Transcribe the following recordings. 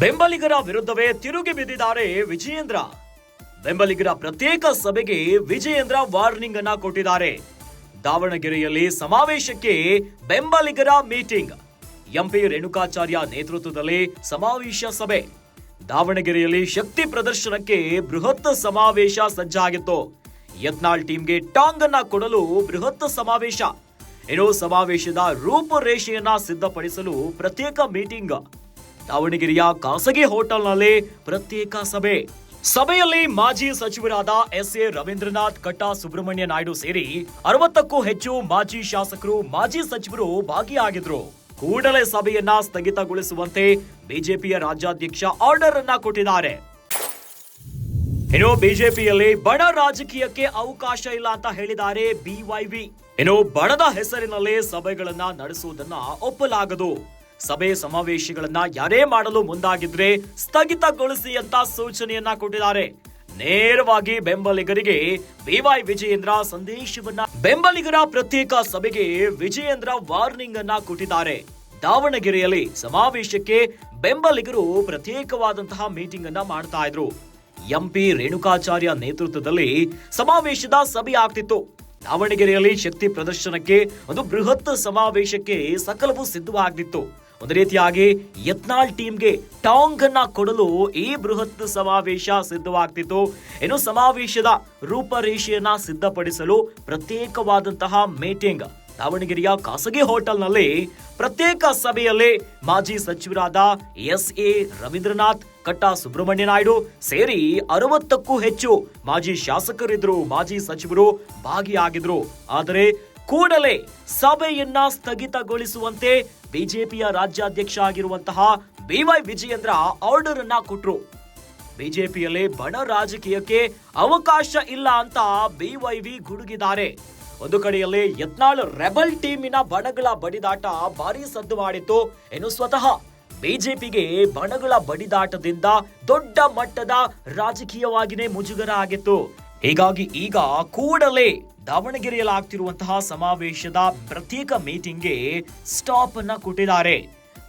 ಬೆಂಬಲಿಗರ ವಿರುದ್ಧವೇ ತಿರುಗಿ ಬಿದ್ದಿದ್ದಾರೆ ವಿಜಯೇಂದ್ರ. ಬೆಂಬಲಿಗರ ಪ್ರತ್ಯೇಕ ಸಭೆಗೆ ವಿಜಯೇಂದ್ರ ವಾರ್ನಿಂಗ್ ಅನ್ನ ಕೊಟ್ಟಿದ್ದಾರೆ. ದಾವಣಗೆರೆಯಲ್ಲಿ ಸಮಾವೇಶಕ್ಕೆ ಬೆಂಬಲಿಗರ ಮೀಟಿಂಗ್. ಎಂಪಿ ರೇಣುಕಾಚಾರ್ಯ ನೇತೃತ್ವದಲ್ಲಿ ಸಮಾವೇಶ ಸಭೆ. ದಾವಣಗೆರೆಯಲ್ಲಿ ಶಕ್ತಿ ಪ್ರದರ್ಶನಕ್ಕೆ ಬೃಹತ್ ಸಮಾವೇಶ ಸಜ್ಜಾಗಿತ್ತು. ಯತ್ನಾಳ್ ಟೀಮ್ಗೆ ಟಾಂಗ್ ಅನ್ನ ಕೊಡಲು ಬೃಹತ್ ಸಮಾವೇಶ. ಇನ್ನು ಸಮಾವೇಶದ ರೂಪುರೇಷೆಯನ್ನ ಸಿದ್ಧಪಡಿಸಲು ಪ್ರತ್ಯೇಕ ಮೀಟಿಂಗ್. ದಾವಣಗೆರೆಯ ಖಾಸಗಿ ಹೋಟೆಲ್ನಲ್ಲಿ ಪ್ರತ್ಯೇಕ ಸಭೆ. ಸಭೆಯಲ್ಲಿ ಮಾಜಿ ಸಚಿವರಾದ ಎಸ್ ಎ ರವೀಂದ್ರನಾಥ್ ಕಟ್ಟಾ ಸುಬ್ರಹ್ಮಣ್ಯ ನಾಯ್ಡು ಸೇರಿ ಅರವತ್ತಕ್ಕೂ ಹೆಚ್ಚು ಮಾಜಿ ಶಾಸಕರು, ಮಾಜಿ ಸಚಿವರು ಭಾಗಿಯಾಗಿದ್ರು. ಕೂಡಲೇ ಸಭೆಯನ್ನ ಸ್ಥಗಿತಗೊಳಿಸುವಂತೆ ಬಿಜೆಪಿಯ ರಾಜ್ಯಾಧ್ಯಕ್ಷ ಆರ್ಡರ್ ಅನ್ನ ಕೊಟ್ಟಿದ್ದಾರೆ. ಇನ್ನು ಬಿಜೆಪಿಯಲ್ಲಿ ಬಡ ರಾಜಕೀಯಕ್ಕೆ ಅವಕಾಶ ಇಲ್ಲ ಅಂತ ಹೇಳಿದ್ದಾರೆ ಬಿವೈವಿ ಇನ್ನು ಬಡದ ಹೆಸರಿನಲ್ಲಿ ಸಭೆಗಳನ್ನ ನಡೆಸುವುದನ್ನ ಒಪ್ಪಲಾಗದು. ಸಭೆ ಸಮಾವೇಶಗಳನ್ನ ಯಾರೇ ಮಾಡಲು ಮುಂದಾಗಿದ್ರೆ ಸ್ಥಗಿತಗೊಳಿಸಿ ಅಂತ ಸೂಚನೆಯನ್ನ ಕೊಟ್ಟಿದ್ದಾರೆ. ನೇರವಾಗಿ ಬೆಂಬಲಿಗರಿಗೆ ಬಿವೈ ವಿಜಯೇಂದ್ರ ಸಂದೇಶವನ್ನ ಬೆಂಬಲಿಗರ ಪ್ರತ್ಯೇಕ ಸಭೆಗೆ ವಿಜಯೇಂದ್ರ ವಾರ್ನಿಂಗ್ ಅನ್ನ ಕೊಟ್ಟಿದ್ದಾರೆ. ದಾವಣಗೆರೆಯಲ್ಲಿ ಸಮಾವೇಶಕ್ಕೆ ಬೆಂಬಲಿಗರು ಪ್ರತ್ಯೇಕವಾದಂತಹ ಮೀಟಿಂಗ್ ಅನ್ನ ಮಾಡ್ತಾ ಇದ್ರು. ಎಂಪಿ ರೇಣುಕಾಚಾರ್ಯ ನೇತೃತ್ವದಲ್ಲಿ ಸಮಾವೇಶದ ಸಭೆ ಆಗ್ತಿತ್ತು. ದಾವಣಗೆರೆಯಲ್ಲಿ ಶಕ್ತಿ ಪ್ರದರ್ಶನಕ್ಕೆ ಒಂದು ಬೃಹತ್ ಸಮಾವೇಶಕ್ಕೆ ಸಕಲವು ಸಿದ್ಧವಾಗಿತ್ತು. ಒಂದು ರೀತಿಯಾಗಿ ಯತ್ನಾಳ್ ಟೀಮ್ಗೆ ಟಾಂಗ್ ಅನ್ನ ಕೊಡಲು ಈ ಬೃಹತ್ ಸಮಾವೇಶ ಸಿದ್ಧವಾಗ್ತಿತ್ತು. ಇನ್ನು ಸಮಾವೇಶದ ರೂಪರೇಷೆಯನ್ನ ಸಿದ್ಧಪಡಿಸಲು ಪ್ರತ್ಯೇಕವಾದಂತಹ ಮೀಟಿಂಗ್ ದಾವಣಗೆರೆಯ ಖಾಸಗಿ ಹೋಟೆಲ್ನಲ್ಲಿ ಪ್ರತ್ಯೇಕ ಸಭೆಯಲ್ಲಿ ಮಾಜಿ ಸಚಿವರಾದ ಎಸ್ ಎ ರವೀಂದ್ರನಾಥ್, ಕಟ್ಟ ಸುಬ್ರಹ್ಮಣ್ಯ ನಾಯ್ಡು ಸೇರಿ ಅರವತ್ತಕ್ಕೂ ಹೆಚ್ಚು ಮಾಜಿ ಶಾಸಕರಿದ್ರು ಮಾಜಿ ಸಚಿವರು ಭಾಗಿಯಾಗಿದ್ರು ಆದರೆ ಕೂಡಲೇ ಸಭೆಯನ್ನ ಸ್ಥಗಿತಗೊಳಿಸುವಂತೆ ಬಿಜೆಪಿಯ ರಾಜ್ಯಾಧ್ಯಕ್ಷ ಆಗಿರುವಂತಹ ಬಿವೈ ವಿಜಯೇಂದ್ರ ಆರ್ಡರ್ ಅನ್ನ ಕೊಟ್ರು. ಬಿಜೆಪಿಯಲ್ಲಿ ಬಣ ರಾಜಕೀಯಕ್ಕೆ ಅವಕಾಶ ಇಲ್ಲ ಅಂತ ಬಿವೈವಿ ಗುಡುಗಿದ್ದಾರೆ. ಒಂದು ಕಡೆಯಲ್ಲಿ ಯತ್ನಾಳ್ ರೆಬಲ್ ಟೀಮಿನ ಬಣಗಳ ಬಡಿದಾಟ ಭಾರಿ ಸದ್ದು ಮಾಡಿತ್ತು ಇನ್ನು ಸ್ವತಃ ಬಿಜೆಪಿಗೆ ಬಣಗಳ ಬಡಿದಾಟದಿಂದ ದೊಡ್ಡ ಮಟ್ಟದ ರಾಜಕೀಯವಾಗಿನೇ ಮುಜುಗರ ಆಗಿತ್ತು. ಹೀಗಾಗಿ ಈಗ ಕೂಡಲೇ ದಾವಣಗೆರೆಯಲ್ಲಿ ಆಗ್ತಿರುವಂತಹ ಸಮಾವೇಶದ ಪ್ರತ್ಯೇಕ ಮೀಟಿಂಗ್ಗೆ ಸ್ಟಾಪ್ ಅನ್ನ ಕೊಟ್ಟಿದ್ದಾರೆ.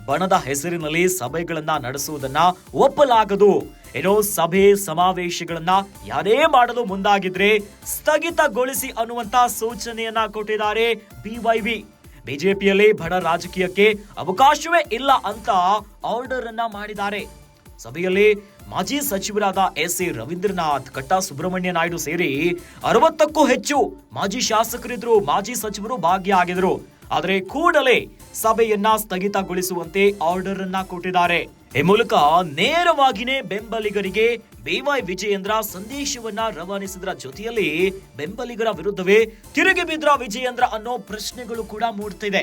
ಬಣದ ಹೆಸರಿನಲ್ಲಿ ಸಭೆಗಳನ್ನ ನಡೆಸುವುದನ್ನ ಒಪ್ಪಲಾಗದು. ಏನೋ ಸಭೆ ಸಮಾವೇಶಗಳನ್ನ ಯಾರೇ ಮಾಡಲು ಮುಂದಾಗಿದ್ರೆ ಸ್ಥಗಿತಗೊಳಿಸಿ ಅನ್ನುವಂತ ಸೂಚನೆಯನ್ನ ಕೊಟ್ಟಿದ್ದಾರೆ ಬಿವೈವಿ ಬಿಜೆಪಿಯಲ್ಲಿ ಬಡ ರಾಜಕೀಯಕ್ಕೆ ಅವಕಾಶವೇ ಇಲ್ಲ ಅಂತ ಆರ್ಡರ್ ಅನ್ನ ಮಾಡಿದ್ದಾರೆ. ಸಭೆಯಲ್ಲಿ ಮಾಜಿ ಸಚಿವರಾದ ಎಸ್ ಎ ರವೀಂದ್ರನಾಥ್, ಕಟ್ಟಾ ಸುಬ್ರಹ್ಮಣ್ಯ ನಾಯ್ಡು ಸೇರಿ ಅರವತ್ತಕ್ಕೂ ಹೆಚ್ಚು ಮಾಜಿ ಶಾಸಕರಿದ್ರು ಮಾಜಿ ಸಚಿವರು ಭಾಗಿಯಾಗಿದ್ರು ಆದರೆ ಕೂಡಲೇ ಸಭೆಯನ್ನ ಸ್ಥಗಿತಗೊಳಿಸುವಂತೆ ಆರ್ಡರ್ ಅನ್ನ ಕೊಟ್ಟಿದ್ದಾರೆ. ಈ ಮೂಲಕ ನೇರವಾಗಿನೇ ಬೆಂಬಲಿಗರಿಗೆ ಬಿವೈ ವಿಜಯೇಂದ್ರ ಸಂದೇಶವನ್ನ ರವಾನಿಸಿದ್ರ ಜೊತೆಯಲ್ಲಿ ಬೆಂಬಲಿಗರ ವಿರುದ್ಧವೇ ತಿರುಗಿ ಬಿದ್ರ ವಿಜಯೇಂದ್ರ ಅನ್ನೋ ಪ್ರಶ್ನೆಗಳು ಕೂಡ ಮೂಡ್ತಿದೆ.